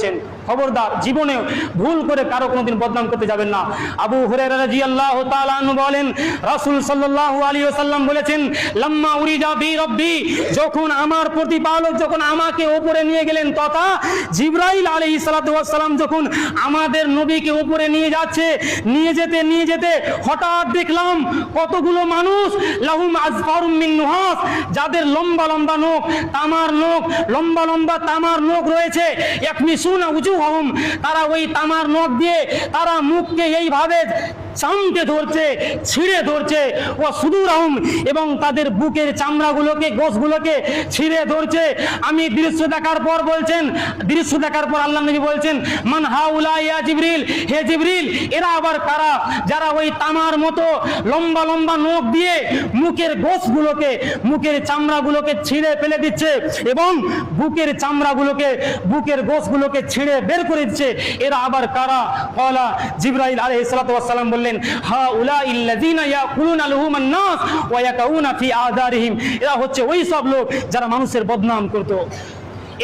বলছেন, খবরদার, জীবনেও ভুল করে কারও কোনোদিন বদনাম করতে যাবেন না। আবু রাদিয়াল্লাহু তাআলা বলেন, রাসূল সাল্লাল্লাহু আলাইহি ওয়াসাল্লাম বলেছেন, লাম্মা উরিজা বি রব্বি যখন আমার প্রতিপালক যখন আমাকে উপরে নিয়ে গেলেন তথা জিব্রাইল আলাইহিস সালাতু ওয়াস সালাম যখন আমাদের নবীকে ওপরে নিয়ে যাচ্ছে, নিয়ে যেতে নিয়ে যেতে, হঠাৎ দেখলাম কতগুলো মানুষ, লাহুম আজফারুম মিন নুহাস, যাদের লম্বা লম্বা নখ, তামার নখ, লম্বা লম্বা তামার নখ রয়েছে ইয়াকমিসুনা হম। তারা ওই তামার নখ দিয়ে তারা মুখকে এইভাবে চামকে ধরছে, ছিঁড়ে ধরছে। ও সুদূরাহুম এবং তাদের বুকের চামড়াগুলোকে গোসগুলোকে ছিঁড়ে ধরছে। আমি দৃশ্য দেখার পর বলছেন, দৃশ্য দেখার পর আল্লাহ নবী বলছেন, মান হাউলা ইয়া জিবরিল, হে জিবরিল, এরা আবার কারা? যারা ওই তামার মতো লম্বা লম্বা নখ দিয়ে মুখের গোসগুলোকে মুখের চামড়াগুলোকে ছিঁড়ে ফেলে দিচ্ছে এবং বুকের চামড়াগুলোকে, বুকের গোসগুলোকে ছিঁড়ে বের করে দিচ্ছে। এরা আবার কারা? কলা জিব্রাইল আলাইহিস সালাতু ওয়াস হা উলা ইল্লাযিনা ইয়াকুলুনা লুহুমান নাস ওয়া ইয়াকাউনা ফি আদারিহিম। এরা হচ্ছে ওই সব লোক যারা মানুষের বদনাম করতো।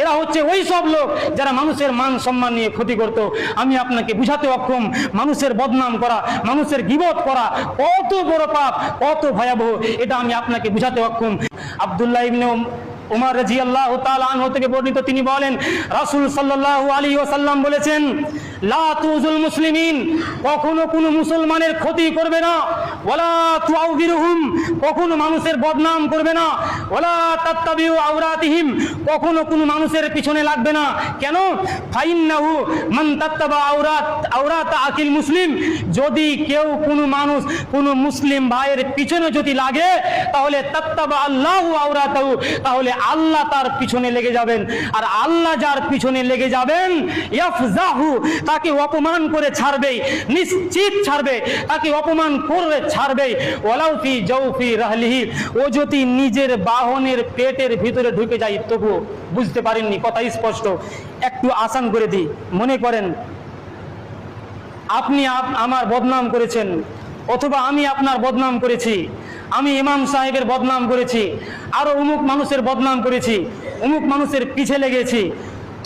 এরা হচ্ছে ওই সব লোক যারা মানুষের মান সম্মান নিয়ে ক্ষতি করত। আমি আপনাকে বুঝাতে অক্ষম, মানুষের বদনাম করা, মানুষের গিবত করা কত বড় পাপ, কত ভয়াবহ, এটা আমি আপনাকে বুঝাতে অক্ষম। আব্দুল্লাহ ইবনে উমার রাজিয়াল্লাহু তাআলা আনহু থেকে বর্ণিত তিনি বলেন, রাসূল সাল্লাল্লাহু আলাইহি ওয়াসাল্লাম বলেছেন লা তুজুল মুসলিমিন, কখনো কোনো মুসলমানের ক্ষতি করবে না। ওয়ালা তুআউবিরহুম, কখনো মানুষের বদনাম করবে না। ওয়ালা তাত্তাবিউ আওরাতিহিম, কখনো কোনো মানুষের পিছনে লাগবে না। কেন? ফাইন্নাহু মান তাত্তাবা আওরাত আওরাত আকিল মুসলিম। যদি কেউ কোনো মানুষ, কোনো মুসলিম ভাইয়ের পিছনে যদি লাগে, তাহলে তাত্তাবা আল্লাহু আওরাতাহু, তাহলে আল্লাহ তার পিছনে লেগে যাবেন। আর আল্লাহ যার পিছনে লেগে যাবেন, ইয়াফজাহু তাকে অপমান করে ছাড়বে, নিশ্চিত ছাড়বে, তাকে অপমান করে ছাড়বে। ওয়ালাউ ফি জৌফি রাহলিহি, ও যদি নিজের বাহনের পেটের ভিতরে ঢুকে যায় তবু বুঝতে পারেননি। কথা স্পষ্ট। একটু আসান করে দিই। মনে করেন, আপনি আমার বদনাম করেছেন, অথবা আমি আপনার বদনাম করেছি, আমি ইমাম সাহেবের বদনাম করেছি, আরও অমুক মানুষের বদনাম করেছি অমুক মানুষের পিছে লেগেছি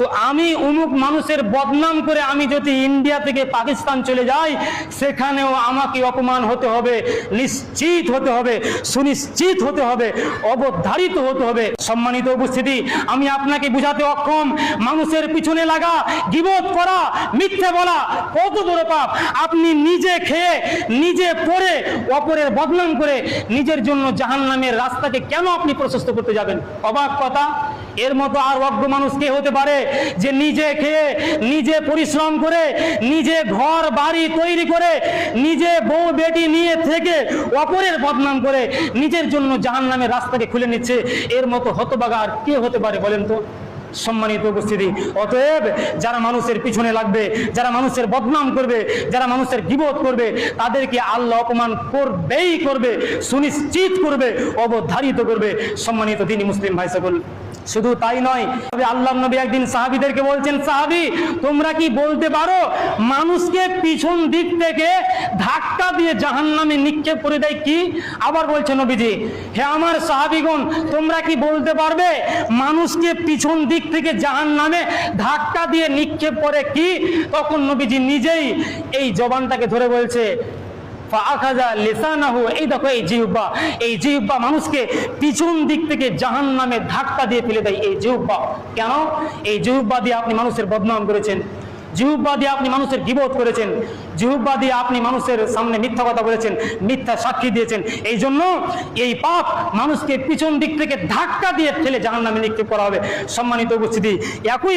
তো আমি অমুক মানুষের বদনাম করে আমি যদি ইন্ডিয়া থেকে পাকিস্তান চলে যাই, সেখানেও আমাকে অপমান হতে হবে, নিশ্চিত হতে হবে, সুনিশ্চিত হতে হবে, অবধারিত হতে হবে। সম্মানিত উপস্থিতি, আমি আপনাকে বুঝাতে অক্ষম, মানুষের পিছনে লাগা গিবোধ করা, মিথ্যে বলা, কত বড় পাপ। আপনি নিজে খেয়ে, নিজে পড়ে, অপরের বদনাম করে নিজের জন্য জাহান নামের রাস্তাকে কেন আপনি প্রশস্ত করতে যাবেন? অবাক কথা এর মতো আর অজ্ঞ মানুষ কে হতে পারে যে নিজে খেয়ে, নিজে পরিশ্রম করে, নিজে ঘর, বাড়ি তৈরি করে, নিজে বউ, বেটি নিয়ে থেকে অপরের বদনাম করে নিজের জন্য জাহান নামের রাস্তাকে খুলে নিচ্ছে? এর মতো হতবাগা আর কে হতে পারে বলেন তো? সম্মানিত উপস্থিতি। অতএব যারা মানুষের পিছনে লাগবে, যারা মানুষের বদনাম করবে, যারা মানুষের গিবত করবে, তাদেরকে আল্লাহ অপমান করবেই করবে, সুনিশ্চিত করবে, অবধারিত করবে। সম্মানিত তিনি মুসলিম ভাই সকল, শুধু তাই নয়, তবে আল্লাহ নবী একদিন সাহাবিদেরকে বলছেন, সাহাবি, তোমরা কি বলতে পারো, মানুষকে পিছন দিক থেকে ধাক্কা দিয়ে জাহান্নামে নিক্ষেপ করে দেয় কি? আবার বলছে নবীজি, হে আমার সাহাবিগণ, তোমরা কি বলতে পারবে, মানুষকে পিছন দিক থেকে জাহান নামে ধাক্কা দিয়ে নিক্ষেপ করে কি? তখন নবীজি নিজেই এই জবানটাকে ধরে বলছে এই দেখো এই জিহ্বা এই জিহ্বা মানুষকে পিছন দিক থেকে জাহান ধাক্কা দিয়ে ফেলে দেয় এই জিহ্বা। কেন? এই জিহ্বা দিয়ে আপনি মানুষের বদনাম করেছেন। জিহুব্বা দিয়ে আপনি মানুষের গিবোধ করেছেন জিহুব্বা দিয়ে আপনি মানুষের সামনে মিথ্যা কথা বলেছেন, মিথ্যা সাক্ষী দিয়েছেন। এই জন্য এই পাপ মানুষকে পিছন দিক থেকে ধাক্কা দিয়ে ফেলে জাহান নামে নিক্ষেপ করা হবে। সম্মানিত উপস্থিতি, একই